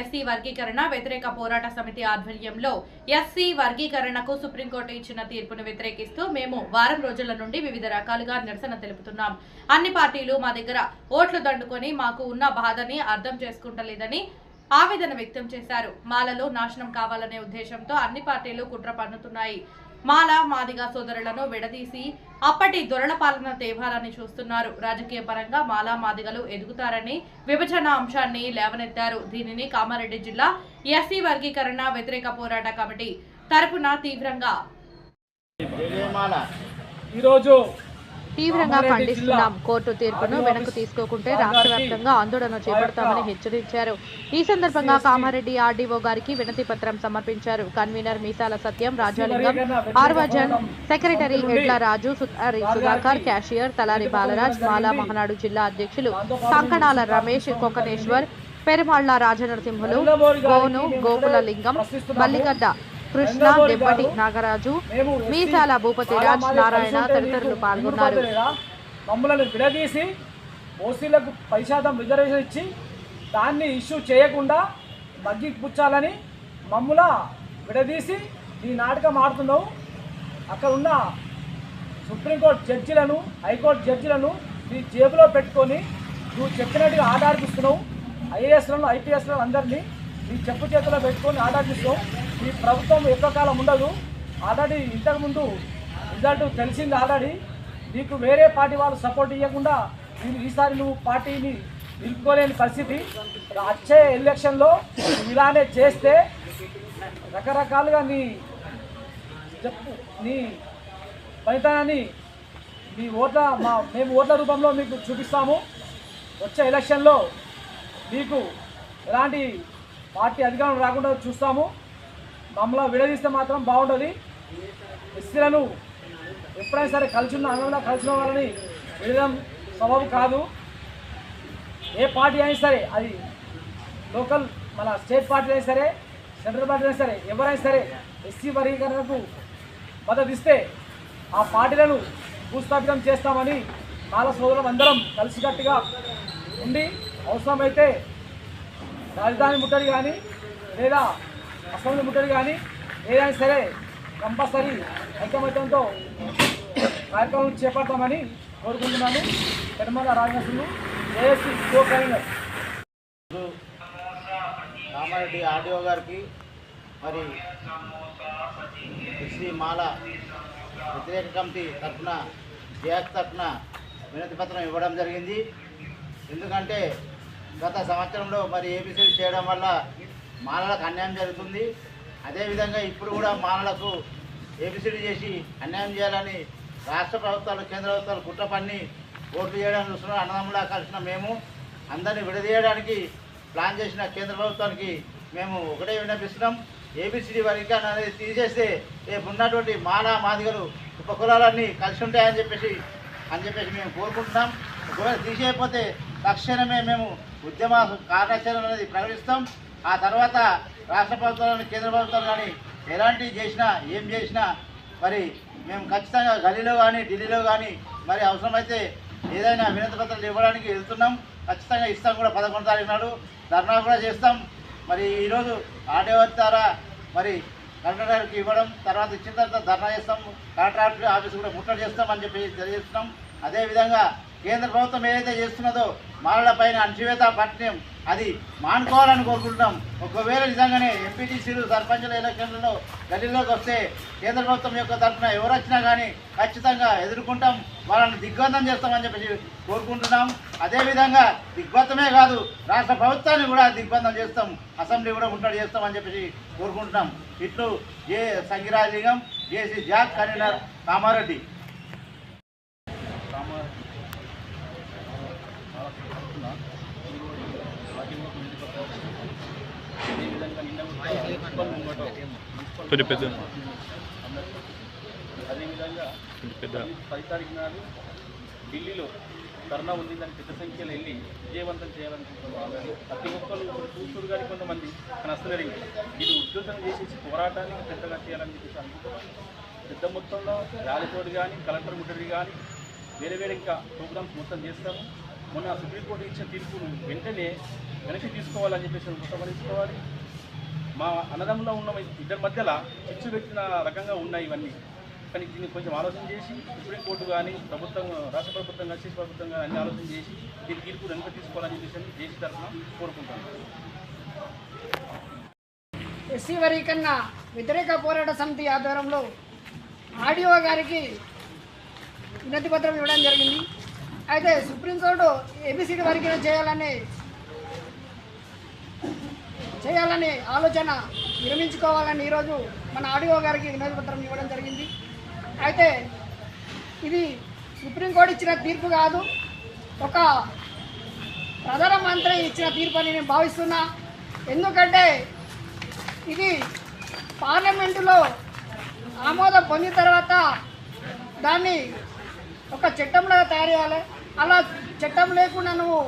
SC వర్గీకరణ వ్యతిరేక పోరాట సమితి ఆధ్వర్యంలో ఎస్సీ వర్గీకరణకు సుప్రీంకోర్టు ఇచ్చిన తీర్పును వ్యతిరేకిస్తూ మేము వారం రోజుల నుండి వివిధ రకాలుగా నిరసన తెలుపుతున్నాం. అన్ని పార్టీలు మా దగ్గర ఓట్లు దండుకొని మాకు ఉన్న బాధని అర్థం చేసుకుంటలేదని ఆవేదన వ్యక్తం చేశారు. మాలలో నాశనం కావాలనే ఉద్దేశంతో అన్ని పార్టీలు కుట్ర పన్నుతున్నాయి. మాల మాదిగ సోదరులను విడదీసి అప్పటి దొరల పాలన తేవాలని చూస్తున్నారు. రాజకీయ పరంగా మాలా మాదిగలు ఎదుగుతారని విభజన అంశాన్ని లేవనెత్తారు. దీనిని కామారెడ్డి జిల్లా ఎస్సీ వర్గీకరణ వ్యతిరేక పోరాట కమిటీ తరపున తీవ్రంగా ఈరోజు తీవ్రంగా ఖండిస్తున్నాం. కోర్టు తీర్పును వెనక్కు తీసుకోకుంటే రాష్ట్ర వ్యాప్తంగా ఆందోళన చేపడతామని హెచ్చరించారు. ఈ సందర్భంగా కామారెడ్డి ఆర్డీఓ గారికి వినతి పత్రం సమర్పించారు. కన్వీనర్ మీసాల సత్యం రాజాలింగం ఆర్వజన్ సెక్రటరీ ఎడ్ల రాజు సుధాకర్ క్యాషియర్ తలారి బాలరాజ్ మాలా మహనాడు జిల్లా అధ్యక్షులు కంకణాల రమేష్ కొకటేశ్వర్ పెరుమాళ్ళ రాజనరసింహులు గోను గోకుల లింగం బల్లిగడ్డ కృష్ణ దెబ్బటి నాగరాజు మీసాల భూపతిరాజ్ నారాయణ తదితరులు పాల్గొన్నారు. మమ్మల్ని విడదీసి ఓసీలకు పది శాతం రిజర్వేషన్ ఇచ్చి దాన్ని ఇష్యూ చేయకుండా మగ్గి పుచ్చాలని మమ్ముల విడదీసి ఈ నాటకం ఆడుతున్నావు. అక్కడ ఉన్న సుప్రీంకోర్టు జడ్జిలను హైకోర్టు జడ్జిలను నీ జేబులో పెట్టుకొని నువ్వు చెప్పినట్టుగా ఆధారిస్తున్నావు. ఐఏఎస్లను ఐపీఎస్లను అందరినీ నీ చెప్పు చేతిలో పెట్టుకొని ఆధారిస్తున్నావు. ఈ ప్రభుత్వం ఎక్కువ కాలం ఉండదు. ఆల్రెడీ ఇంతకుముందు రిజల్ట్ తెలిసింది ఆల్రెడీ నీకు వేరే పార్టీ వాళ్ళు సపోర్ట్ ఇవ్వకుండా నేను ఈసారి నువ్వు పార్టీని నిలుపుకోలేని పరిస్థితి. వచ్చే ఎలక్షన్లో ఇలానే చేస్తే రకరకాలుగా నీ చెప్పు నీ ఫలితాన్ని మీ ఓట్ల మా మేము ఓట్ల రూపంలో మీకు చూపిస్తాము. వచ్చే ఎలక్షన్లో మీకు ఎలాంటి పార్టీ అధికారం రాకుండా చూస్తాము. మమ్మల్ని విడదీస్తే మాత్రం బాగుంటుంది. ఎస్సీలను ఎప్పుడైనా సరే కలిసి ఉన్న అన్నంలో కలిసిన వాళ్ళని విడదం సబబు కాదు. ఏ పార్టీ అయినా సరే అది లోకల్ మన స్టేట్ పార్టీ అయినా సరే సెంట్రల్ పార్టీ అయినా సరే ఎవరైనా సరే ఎస్సీ వర్గీకరణకు మద్దతు ఇస్తే ఆ పార్టీలను భూస్థాపితం చేస్తామని కాల సోదరులు అందరం కలిసికట్టుగా ఉండి అవసరమైతే రాజధాని ముట్టడి కానీ లేదా అసెంబ్లీ ముట్టడి కానీ ఏదైనా సరే కంపల్సరీ ఐకమత్యంతో కార్యక్రమం చేపడతామని కోరుకుంటున్నాను. Pedamala రాజనసులు ASC co convener Kamareddy RDO గారికి మరి ఎస్సీ మాల వ్యతిరేక కమిటీ తరఫున జేఎస్ తరఫున వినతి పత్రం ఇవ్వడం జరిగింది. ఎందుకంటే గత సంవత్సరంలో మరి ఏపీసీ చేయడం వల్ల మాలలకు అన్యాయం జరుగుతుంది. అదేవిధంగా ఇప్పుడు కూడా మాలలకు ఏబిసిడి చేసి అన్యాయం చేయాలని రాష్ట్ర ప్రభుత్వాలు కేంద్ర ప్రభుత్వాలు కుట్ర పన్ని ఓట్లు చేయడానికి చూస్తున్నాం అన్నదమ్ములా కలిసిన మేము అందరినీ విడదీయడానికి ప్లాన్ చేసిన కేంద్ర ప్రభుత్వానికి మేము ఒకటే విన్నపిస్తున్నాం. ఏబిసిడి వర్గీకరణ అనేది తీసేస్తే రేపు ఉన్నటువంటి మాల మాదిగలు ఉపకులాలన్నీ కలిసి ఉంటాయని చెప్పేసి అని చెప్పేసి మేము కోరుకుంటున్నాం. ఒకవేళ తీసేయకపోతే తక్షణమే మేము ఉద్యమ కార్యాచరణ అనేది ప్రకటిస్తాం. ఆ తర్వాత రాష్ట్ర ప్రభుత్వాలను కేంద్ర ప్రభుత్వం కానీ ఎలాంటివి చేసినా ఏం చేసినా మరి మేము ఖచ్చితంగా గల్లీలో కానీ ఢిల్లీలో కానీ మరి అవసరమైతే ఏదైనా వినతి పత్రాలు ఇవ్వడానికి వెళ్తున్నాం. ఖచ్చితంగా ఇస్తాం కూడా పదకొండు తారీఖు నాడు. ధర్నా కూడా చేస్తాం. మరి ఈరోజు ఆడేవారి ద్వారా మరి కలెక్టర్కి ఇవ్వడం తర్వాత ఇచ్చిన తర్వాత ధర్నా చేస్తాం. కలెక్టర్ ఆఫీస్ కూడా ముట్టడి చేస్తామని చెప్పి తెలియజేస్తున్నాం. అదేవిధంగా కేంద్ర ప్రభుత్వం ఏదైతే చేస్తున్నదో మాలల పైన అణచివేత పట్టణం అది మానుకోవాలని కోరుకుంటున్నాం. ఒకవేళ నిజంగానే ఎంపీటీసీలు సర్పంచుల ఎలక్షన్లలో గల్లీలోకి వస్తే కేంద్ర ప్రభుత్వం యొక్క తరఫున ఎవరు వచ్చినా కానీ ఖచ్చితంగా ఎదుర్కొంటాం. వాళ్ళని దిగ్బంధం చేస్తామని చెప్పేసి కోరుకుంటున్నాం. అదేవిధంగా దిగ్బంధమే కాదు రాష్ట్ర ప్రభుత్వాన్ని కూడా దిగ్బంధం చేస్తాం. అసెంబ్లీ కూడా ముట్టడి చేస్తామని చెప్పేసి కోరుకుంటున్నాం. ఇట్లు A Sangirajalingam JC JAC convener Kamareddy. కొంచెం పెద్ద. అదేవిధంగా పెద్ద. పది తారీఖు నాడు ఢిల్లీలో ధర్నా ఉంది దాన్ని పెద్ద సంఖ్యలో వెళ్ళి విజయవంతం చేయాలనుకుంటున్నాం ప్రతి ఒక్కరు ఇప్పుడు చూస్తుడు కానీ కొంతమంది కానీ వస్తున్నారు ఇది ఉద్యోగం చేసేసి పోరాటానికి పెద్దగా చేయాలని చెప్పేసి అనుకుంటున్నాం పెద్ద మొత్తంలో ర్యాలీతోటి కానీ కలెక్టర్ ముట్టడి కానీ వేరే వేరే ఇంకా ప్రోగ్రామ్స్ మొత్తం చేస్తాము. మొన్న సుప్రీంకోర్టు ఇచ్చిన తీర్పును వెంటనే వెనక్కి తీసుకోవాలని చెప్పేసి ఉపసంహరించుకోవాలి మా అన్నదమ్ములో ఉన్న ఇద్దరి మధ్యలో చిచ్చు పెట్టిన రకంగా ఉన్నాయి ఇవన్నీ. కానీ దీన్ని కొంచెం ఆలోచన చేసి సుప్రీంకోర్టు కానీ ప్రభుత్వం రాష్ట్ర ప్రభుత్వం కానీ ప్రభుత్వం కానీ అన్ని ఆలోచన చేసి దీని తీర్పు వెనుక తీసుకోవాలని చెప్పేసి దేశ తరఫున కోరుకుంటాను ఎస్సీ వర్గీకరణ వ్యతిరేక పోరాట సమితి ఆధ్వర్యంలో ఆడియో గారికి వినతి పత్రం ఇవ్వడం జరిగింది. అయితే సుప్రీంకోర్టు ఏబిసిడి వర్గీకరణ చేయాలనే చేయాలనే ఆలోచన విరమించుకోవాలని ఈరోజు మన ఆడియో గారికి వినోదపత్రం ఇవ్వడం జరిగింది. అయితే ఇది సుప్రీంకోర్టు ఇచ్చిన తీర్పు కాదు. ఒక ప్రధానమంత్రి ఇచ్చిన తీర్పు అని నేను భావిస్తున్నా. ఎందుకంటే ఇది పార్లమెంటులో ఆమోదం పొందిన తర్వాత దాన్ని ఒక చట్టంలాగా తయారు చేయాలి. అలా చట్టం లేకుండా నువ్వు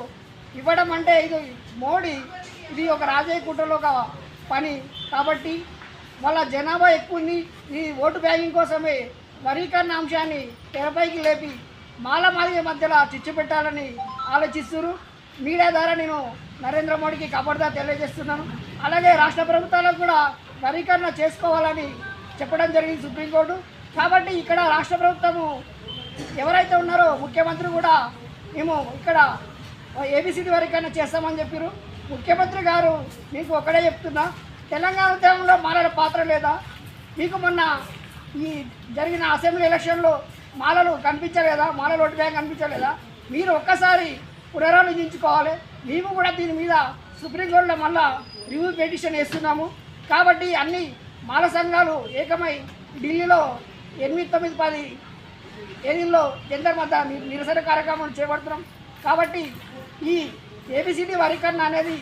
ఇవ్వడం అంటే ఇది మోడీ ఇది ఒక రాజయ్య కుట్రలో ఒక పని. కాబట్టి వాళ్ళ జనాభా ఎక్కువని ఈ ఓటు బ్యాంకింగ్ కోసమే వరీకరణ అంశాన్ని తెరపైకి లేపి మాల మాదిగ మధ్యలో చిచ్చు పెట్టాలని ఆలోచిస్తున్నారు. మీడియా ద్వారా నేను నరేంద్ర మోడీకి కబర్దా తెలియజేస్తున్నాను. అలాగే రాష్ట్ర ప్రభుత్వాలకు కూడా వరీకరణ చేసుకోవాలని చెప్పడం జరిగింది సుప్రీంకోర్టు. కాబట్టి ఇక్కడ రాష్ట్ర ప్రభుత్వము ఎవరైతే ఉన్నారో ముఖ్యమంత్రి కూడా మేము ఇక్కడ ఏబిసిడి వరకైనా చేస్తామని చెప్పారు ముఖ్యమంత్రి గారు మీకు ఒకడే చెప్తున్నా. తెలంగాణ ఉద్యమంలో మాలల పాత్ర లేదా? మీకు మొన్న ఈ జరిగిన అసెంబ్లీ ఎలక్షన్లో మాలలు కనిపించలేదా? మాలల ఓటు బ్యాంక్ కనిపించలేదా? మీరు ఒక్కసారి పునరాలోచించుకోవాలి. మేము కూడా దీని మీద సుప్రీంకోర్టులో మళ్ళా రివ్యూ పిటిషన్ వేస్తున్నాము. కాబట్టి అన్ని మాల సంఘాలు ఏకమై ఢిల్లీలో ఎనిమిది తొమ్మిది పది ఏదిల్లో జెండర్ మధ్య నిరసన కార్యక్రమం చేపడుతున్నాం. కాబట్టి ఈ ఏబిసిడి వరీకరణ అనేది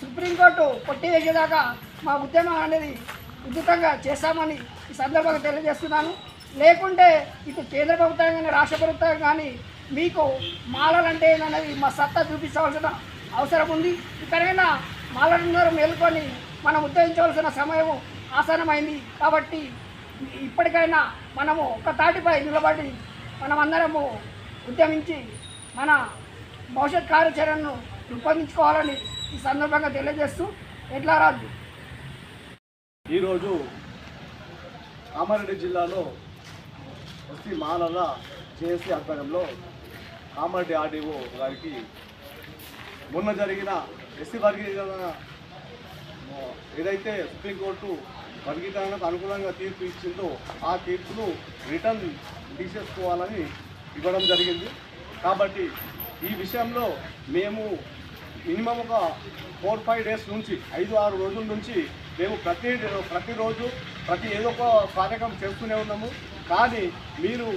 సుప్రీంకోర్టు కొట్టివేసేదాకా మా ఉద్యమం అనేది ఉద్యుతంగా చేస్తామని ఈ సందర్భంగా తెలియజేస్తున్నాను. లేకుంటే ఇటు కేంద్ర ప్రభుత్వం కానీ రాష్ట్ర ప్రభుత్వం కానీ మీకు మాలలంటే ఏదన్నది మా సత్తా చూపించవలసిన అవసరం ఉంది. ఇక్కడైనా మాలలందరూ మేల్కొని మనం ఉద్యమించవలసిన సమయం ఆసనమైంది కాబట్టి ఇప్పటికైనా మనము ఒక తాటిపై నిలబడి మనమందరము ఉద్యమించి మన భవిష్యత్ కార్యాచరణను రూపొందించుకోవాలని ఈ సందర్భంగా తెలియజేస్తూ ఎట్లా రాజు ఈరోజు కామారెడ్డి జిల్లాలో ఎస్సీ మాలల జేఎస్సీ ఆధ్వర్యంలో కామారెడ్డి ఆర్డీఓ గారికి మొన్న జరిగిన ఎస్సీ వర్గీకరణ ఏదైతే సుప్రీంకోర్టు వర్గీకరణకు అనుగుణంగా తీర్పు ఇచ్చిందో ఆ తీర్పును రిటర్న్ తీసేసుకోవాలని ఇవ్వడం జరిగింది. కాబట్టి ఈ విషయంలో మేము మినిమం ఒక ఫోర్ ఫైవ్ డేస్ నుంచి ఐదు ఆరు రోజుల నుంచి మేము ప్రతి ప్రతిరోజు ప్రతి ఏదో ఒక కార్యక్రమం చేస్తూనే ఉన్నాము. కానీ మీరు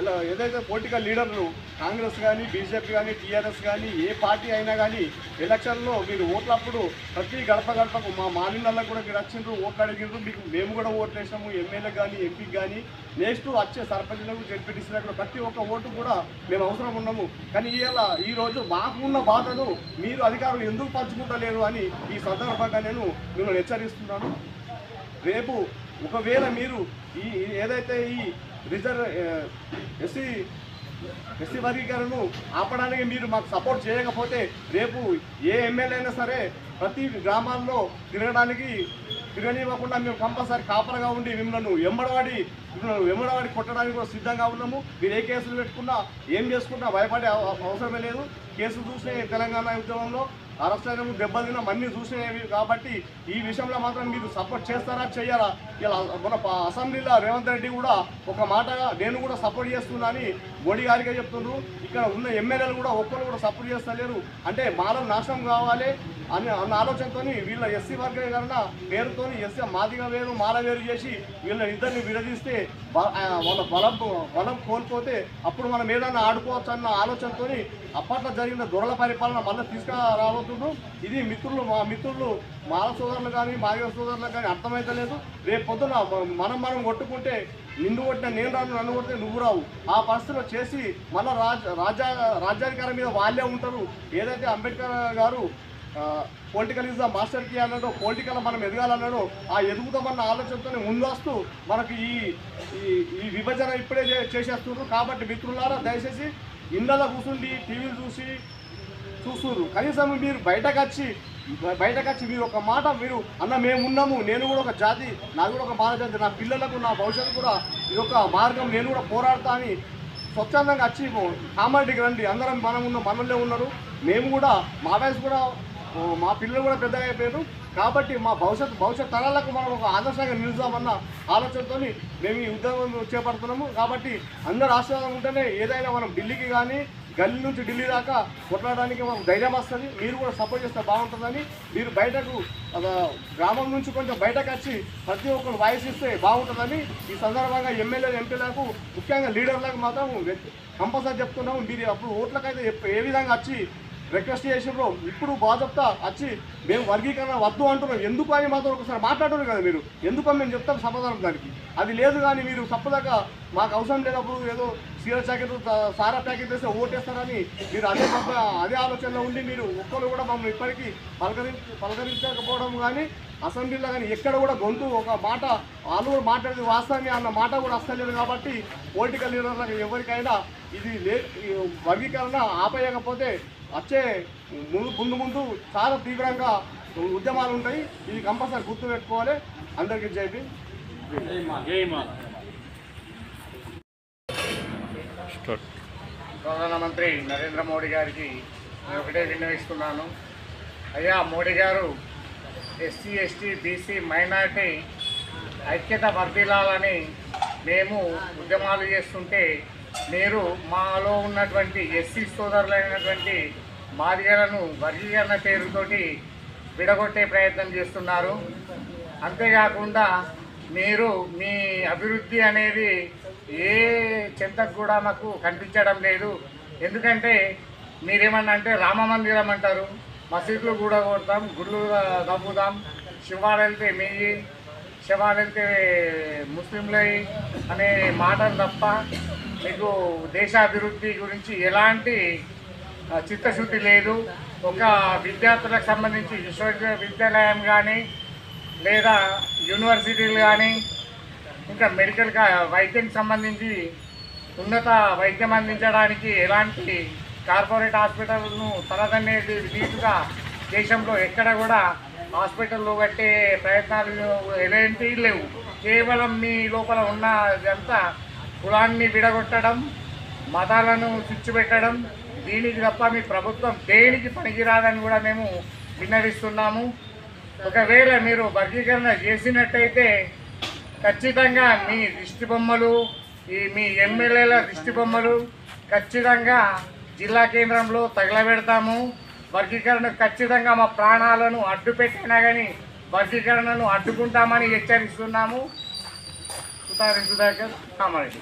ఎలా ఏదైతే పొలిటికల్ లీడర్లు కాంగ్రెస్ కానీ బీజేపీ కానీ టీఆర్ఎస్ కానీ ఏ పార్టీ అయినా కానీ ఎలక్షన్లో మీరు ఓట్లప్పుడు ప్రతి గడప గడపకు మా మాలిన్లలో కూడా మీరు వచ్చిండ్రు ఓట్లు అడిగిండ్రు మీకు మేము కూడా ఓట్లు వేసాము ఎమ్మెల్యే కానీ ఎంపీకి కానీ నెక్స్ట్ వచ్చే సర్పంచ్లకు జడ్పీటీసీలకు ప్రతి ఒక్క ఓటు కూడా మేము అవసరం ఉన్నాము. కానీ ఇలా ఈరోజు మాకు ఉన్న బాధను మీరు అధికారులు ఎందుకు పంచుకుంటలేరు అని ఈ సందర్భంగా నేను మిమ్మల్ని హెచ్చరిస్తున్నాను. రేపు ఒకవేళ మీరు ఈ ఈ ఏదైతే ఈ రిజర్వ్ ఎస్సీ ఎస్సీ వర్గీకరణను ఆపడానికి మీరు మాకు సపోర్ట్ చేయకపోతే రేపు ఏ ఎమ్మెల్యే అయినా సరే ప్రతి గ్రామాల్లో తిరగడానికి తిరగనివ్వకుండా మేము కంపల్సరీ కాపలగా ఉండి మిమ్మల్ని వెంబడవాడి మిమ్మల్ని కొట్టడానికి కూడా సిద్ధంగా ఉన్నాము. మీరు ఏ కేసులు పెట్టుకున్నా ఏం చేసుకున్నా భయపడే అవసరమే లేదు. కేసులు చూసే తెలంగాణ ఉద్యమంలో అరెస్ట్ అయిన దెబ్బతిన్నాం అన్ని చూసినవి కాబట్టి ఈ విషయంలో మాత్రం మీరు సపోర్ట్ చేస్తారా చెయ్యారా? ఇలా మన అసెంబ్లీలో రేవంత్ రెడ్డి కూడా ఒక మాటగా నేను కూడా సపోర్ట్ చేస్తున్నా అని మోడీ గారికే చెప్తున్నారు ఇక్కడ ఉన్న ఎమ్మెల్యేలు కూడా ఒక్కరు కూడా సపోర్ట్ చేస్తలేరు. అంటే మానవ నాశనం కావాలి. అన్న అన్న ఆలోచనతో వీళ్ళ ఎస్సీ వర్గీకరణ పేరుతో ఎస్సీ మాదిగా వేరు మాల వేరు చేసి వీళ్ళ ఇద్దరిని విడదీస్తే వాళ్ళ బలం బలం కోల్పోతే అప్పుడు మనం ఏదైనా ఆడుకోవచ్చు అన్న ఆలోచనతో అప్పట్లో జరిగిన దొరల పరిపాలన మళ్ళీ తీసుకురాబోతుండ్రు ఇది మిత్రులు మా మిత్రులు మాల సోదరులు కానీ మాదిగ సోదరులు కానీ అర్థమైతలేదు రేపు పొద్దున మనం మనం కొట్టుకుంటే నిన్ను కొట్టిన నేను రాను నన్ను కొడితే నువ్వు రావు. ఆ పరిస్థితిలో చేసి మళ్ళీ రాజ రాజ్యా రాజ్యాధికారం మీద వాళ్ళే ఉంటారు. ఏదైతే అంబేద్కర్ గారు political is the master key అన్నాడు పొలిటికల్ మనం ఎదగాలన్నాడు. ఆ ఎదుగుదామన్న ఆలోచనతోనే ముందస్తూ మనకు ఈ ఈ ఈ విభజన ఇప్పుడే చే- చేసేస్తున్నారు కాబట్టి మిత్రులారా దయచేసి ఇళ్ళలో కూర్చుండి టీవీలు చూసి చూస్తున్నారు కనీసం మీరు బయటకు వచ్చి బయటకు వచ్చి మీరు ఒక మాట మీరు అన్న మేము ఉన్నాము నేను కూడా ఒక జాతి నాకు కూడా ఒక మాట జాతి నా పిల్లలకు నా భవిష్యత్తు కూడా ఇది ఒక మార్గం నేను కూడా పోరాడతా అని స్వచ్ఛందంగా వచ్చి కామారెడ్డికి రండి అందరం మనం ఉన్న మనల్లే ఉన్నారు. మేము కూడా మా వయసు కూడా మా పిల్లలు కూడా పెద్దగా అయిపోయారు. కాబట్టి మా భవిష్యత్తు భవిష్యత్ తరాలకు మనం ఒక ఆదర్శంగా నిలుద్దామన్న ఆలోచనతో మేము ఈ ఉద్యోగం చేపడుతున్నాము. కాబట్టి అందరు ఆశీర్వాదం ఉంటేనే ఏదైనా మనం ఢిల్లీకి కానీ గల్లీ నుంచి ఢిల్లీ దాకా కొట్లాడడానికి మనం ధైర్యం వస్తుంది. మీరు కూడా సపోర్ట్ చేస్తే బాగుంటుందని మీరు బయటకు గ్రామం నుంచి కొంచెం బయటకు వచ్చి ప్రతి ఒక్కరు వాయిస్ ఇస్తే బాగుంటుందని ఈ సందర్భంగా ఎమ్మెల్యే ఎంపీలకు ముఖ్యంగా లీడర్లకు మాత్రం కంపల్సరీ చెప్తున్నాము. మీరు అప్పుడు ఓట్లకైతే ఏ విధంగా వచ్చి రిక్వెస్ట్ చేసినప్పుడు ఇప్పుడు బాధప్తా వచ్చి మేము వర్గీకరణ వద్దు అంటున్నాం ఎందుకు అని మాత్రం ఒకసారి మాట్లాడరు కదా మీరు? ఎందుకు మేము చెప్తాం సమాధానం దానికి? అది లేదు కానీ మీరు తప్పదాకా మాకు అవసరం లేనప్పుడు ఏదో సీర ప్యాకెట్ సారా ప్యాకెట్ వేస్తే ఓటేస్తారని మీరు అదే అదే ఆలోచనలో ఉండి మీరు ఒక్కరు కూడా మమ్మల్ని ఇప్పటికీ పలకరి పలకరించకపోవడం కానీ అసెంబ్లీలో కానీ ఎక్కడ కూడా గొంతు ఒక మాట వాళ్ళు కూడా మాట్లాడేది వాస్తవమే అన్న మాట కూడా వస్తలేదు కాబట్టి పొలిటికల్ లీడర్లకు ఎవరికైనా ఇది లే వర్గీకరణ ఆపేయకపోతే వచ్చే ముందు ముందు ముందు చాలా తీవ్రంగా ఉద్యమాలు ఉంటాయి. ఇది కంపల్సరీ గుర్తు పెట్టుకోవాలి అందరికీ జైపీ స్టార్ట్. ప్రధానమంత్రి నరేంద్ర మోడీ గారికి నేను ఒకటే విన్నవిస్తున్నాను. అయ్యా మోడీ గారు ఎస్సీ ఎస్టీ బీసీ మైనార్టీ ఐక్యత వర్ధిల్లాలని మేము ఉద్యమాలు చేస్తుంటే మీరు మాలో ఉన్నటువంటి ఎస్సీ సోదరులైనటువంటి మాదిగలను వర్గీకరణ పేరుతోటి విడగొట్టే ప్రయత్నం చేస్తున్నారు. అంతేకాకుండా మీరు మీ అభివృద్ధి అనేది ఏ చింతకు కూడా మాకు కనిపించడం లేదు. ఎందుకంటే మీరేమన్నా అంటే రామ మందిరం అంటారు. మసీదులు కూడా కొడతాం గుళ్ళు దమ్ముదాం శివాలు వెళ్తే మెయ్యి శవాలు వెళ్తే ముస్లింలై అనే మాటలు తప్ప మీకు దేశాభివృద్ధి గురించి ఎలాంటి చిత్తశుద్ధి లేదు. ఒక విద్యార్థులకు సంబంధించి విశ్వవిద్యాలయం కానీ లేదా యూనివర్సిటీలు కానీ ఇంకా మెడికల్ వైద్యం సంబంధించి ఉన్నత వైద్యం అందించడానికి ఎలాంటి కార్పొరేట్ హాస్పిటల్ను తనదనేది నీటుగా దేశంలో ఎక్కడ కూడా హాస్పిటల్లో కట్టే ప్రయత్నాలు ఎలాంటివి లేవు. కేవలం మీ లోపల ఉన్న ఇదంతా కులాన్ని విడగొట్టడం మతాలను పెట్టడం దీనికి తప్ప మీ ప్రభుత్వం దేనికి పనికిరాదని కూడా మేము విన్నవిస్తున్నాము. ఒకవేళ మీరు వర్గీకరణ చేసినట్టయితే ఖచ్చితంగా మీ దిష్టి బొమ్మలు ఈ మీ ఎమ్మెల్యేల దిష్టి బొమ్మలు ఖచ్చితంగా జిల్లా కేంద్రంలో తగలబెడతాము. వర్గీకరణ ఖచ్చితంగా మా ప్రాణాలను అడ్డు పెట్టినా కానీ వర్గీకరణను అడ్డుకుంటామని హెచ్చరిస్తున్నాము. సుధాకర్ సుధాకర్ కామారెడ్డి